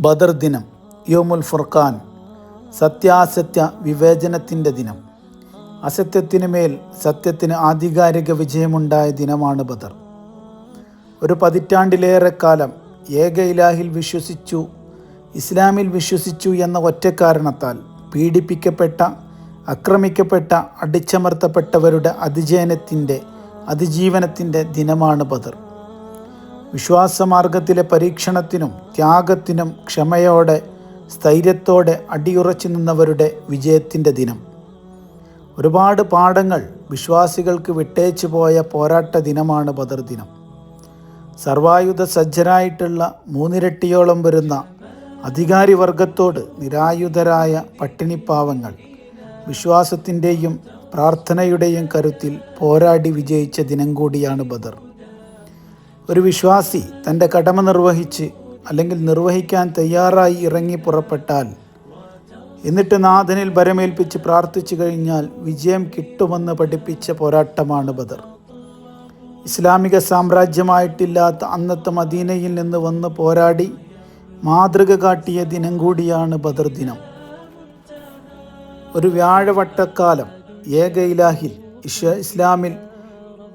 ബദർ ദിനം യോമുൽ ഫുർഖാൻ സത്യാസത്യ വിവേചനത്തിന്റെ ദിനം. അസത്യത്തിന് മേൽ സത്യത്തിന് ആധികാരിക വിജയമുണ്ടായ ദിനമാണ് ബദർ. ഒരു പതിറ്റാണ്ടിലേറെ കാലം ഏക ഇലാഹിൽ വിശ്വസിച്ചു ഇസ്ലാമിൽ വിശ്വസിച്ചു എന്ന ഒറ്റ കാരണത്താൽ പീഡിപ്പിക്കപ്പെട്ട ആക്രമിക്കപ്പെട്ട അടിച്ചമർത്തപ്പെട്ടവരുടെ അതിജയനത്തിന്റെ അതിജീവനത്തിന്റെ ദിനമാണ് ബദർ. വിശ്വാസമാർഗത്തിലെ പരീക്ഷണത്തിനും ത്യാഗത്തിനും ക്ഷമയോടെ സ്ഥൈര്യത്തോടെ അടിയുറച്ചു നിന്നവരുടെ വിജയത്തിന്റെ ദിനം. ഒരുപാട് പാഠങ്ങൾ വിശ്വാസികൾക്ക് വിട്ടേച്ചു പോയ പോരാട്ട ദിനമാണ് ബദർ ദിനം. സർവായുധ സജ്ജരായിട്ടുള്ള മൂന്നിരട്ടിയോളം വരുന്ന അധികാരി വർഗത്തോട് നിരായുധരായ പട്ടിണിപ്പാവങ്ങൾ വിശ്വാസത്തിന്റെയും പ്രാർത്ഥനയുടെയും കരുത്തിൽ പോരാടി വിജയിച്ച ദിനം കൂടിയാണ് ബദർ. ഒരു വിശ്വാസി തന്റെ കടമ നിർവഹിച്ച് അല്ലെങ്കിൽ നിർവഹിക്കാൻ തയ്യാറായി ഇറങ്ങി പുറപ്പെട്ടാൽ എന്നിട്ട് നാഥനിൽ ഭരമേൽപ്പിച്ച് പ്രാർത്ഥിച്ചു കഴിഞ്ഞാൽ വിജയം കിട്ടുമെന്ന് പഠിപ്പിച്ച പോരാട്ടമാണ് ബദർ. ഇസ്ലാമിക സാമ്രാജ്യമായിട്ടില്ലാത്ത അന്നത്തെ മദീനയിൽ നിന്ന് വന്ന് പോരാടി മാതൃക കാട്ടിയ ദിനം കൂടിയാണ് ബദർ ദിനം. ഒരു വ്യാഴവട്ടക്കാലം ഏക ഇലാഹിൽ ഇഷ ഇസ്ലാമിൽ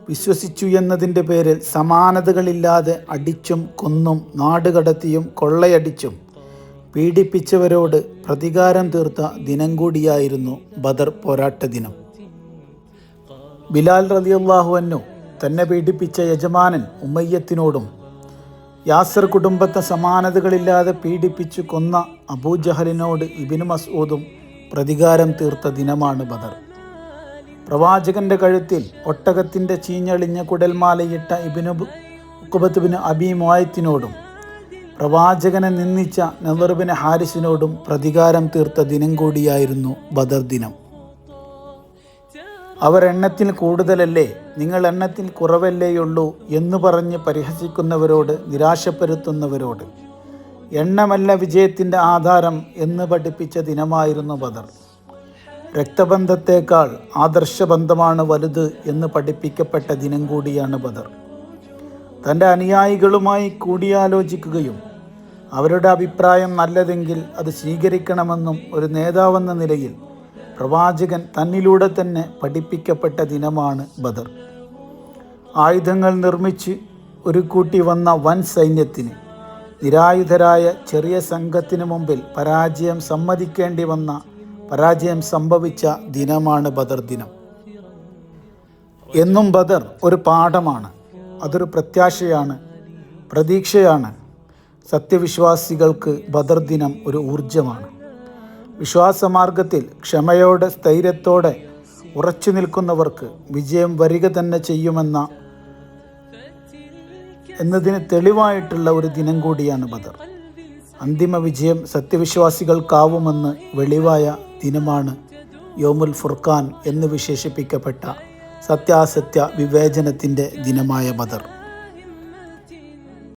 വിശ്വസിച്ചു എന്നതിന്റെ പേരിൽ സമാനതകളില്ലാതെ അടിച്ചും കൊന്നും നാടുകടത്തിയും കൊള്ളയടിച്ചും പീഡിപ്പിച്ചവരോട് പ്രതികാരം തീർത്ത ദിനം കൂടിയായിരുന്നു ബദർ പോരാട്ട ദിനം. ബിലാൽ റലിയല്ലാഹു അന്നു തന്നെ പീഡിപ്പിച്ച യജമാനൻ ഉമ്മയ്യത്തിനോടും യാസർ കുടുംബത്തെ സമാനതകളില്ലാതെ പീഡിപ്പിച്ചു കൊന്ന അബൂജഹലിനോട് ഇബിനു മസൂദും പ്രതികാരം തീർത്ത ദിനമാണ് ബദർ. പ്രവാചകന്റെ കഴുത്തിൽ ഒട്ടകത്തിന്റെ ചീഞ്ഞളിഞ്ഞ കുടൽമാലയിട്ട ഇബിനു ഉക്കുബത്തുബിന് അബി മോയത്തിനോടും പ്രവാചകനെ നിന്ദിച്ച നെവറുബിന് ഹാരിസിനോടും പ്രതികാരം തീർത്ത ദിനം കൂടിയായിരുന്നു ബദർ ദിനം. അവർ എണ്ണത്തിൽ കൂടുതലല്ലേ നിങ്ങൾ എണ്ണത്തിൽ കുറവല്ലേയുള്ളൂ എന്ന് പറഞ്ഞ് പരിഹസിക്കുന്നവരോട് നിരാശപ്പെടുത്തുന്നവരോട്. എണ്ണമല്ല വിജയത്തിന്റെ ആധാരം എന്ന് പഠിപ്പിച്ച ദിനമായിരുന്നു ബദർ. രക്തബന്ധത്തേക്കാൾ ആദർശബന്ധമാണ് വലുത് എന്ന് പഠിപ്പിക്കപ്പെട്ട ദിനം കൂടിയാണ് ബദർ. തന്റെ അനുയായികളുമായി കൂടിയാലോചിക്കുകയും അവരുടെ അഭിപ്രായം നല്ലതെങ്കിൽ അത് സ്വീകരിക്കണമെന്നും ഒരു നേതാവെന്ന നിലയിൽ പ്രവാചകൻ തന്നിലൂടെ തന്നെ പഠിപ്പിക്കപ്പെട്ട ദിനമാണ് ബദർ. ആയുധങ്ങൾ നിർമ്മിച്ച് ഒരു കൂട്ടി വന്ന വൻ സൈന്യത്തിന് നിരായുധരായ ചെറിയ സംഘത്തിനു മുമ്പിൽ പരാജയം സമ്മതിക്കേണ്ടി വന്ന പരാജയം സംഭവിച്ച ദിനമാണ് ബദർ ദിനം. എന്നും ബദർ ഒരു പാഠമാണ്. അതൊരു പ്രത്യാശയാണ് പ്രതീക്ഷയാണ്. സത്യവിശ്വാസികൾക്ക് ബദർ ദിനം ഒരു ഊർജമാണ് വിശ്വാസമാർഗത്തിൽ ക്ഷമയോടെ സ്ഥൈര്യത്തോടെ ഉറച്ചു നിൽക്കുന്നവർക്ക് വിജയം വരിക തന്നെ ചെയ്യുമെന്ന എന്നതിന് തെളിവായിട്ടുള്ള ഒരു ദിനം കൂടിയാണ് ബദർ. അന്തിമ വിജയം സത്യവിശ്വാസികൾക്കാവുമെന്ന് വെളിവായ ദിനമാണ് യോമുൽ ഫുർഖാൻ എന്ന് വിശേഷിപ്പിക്കപ്പെട്ട സത്യാസത്യ വിവേചനത്തിന്റെ ദിനമായ ബദർ.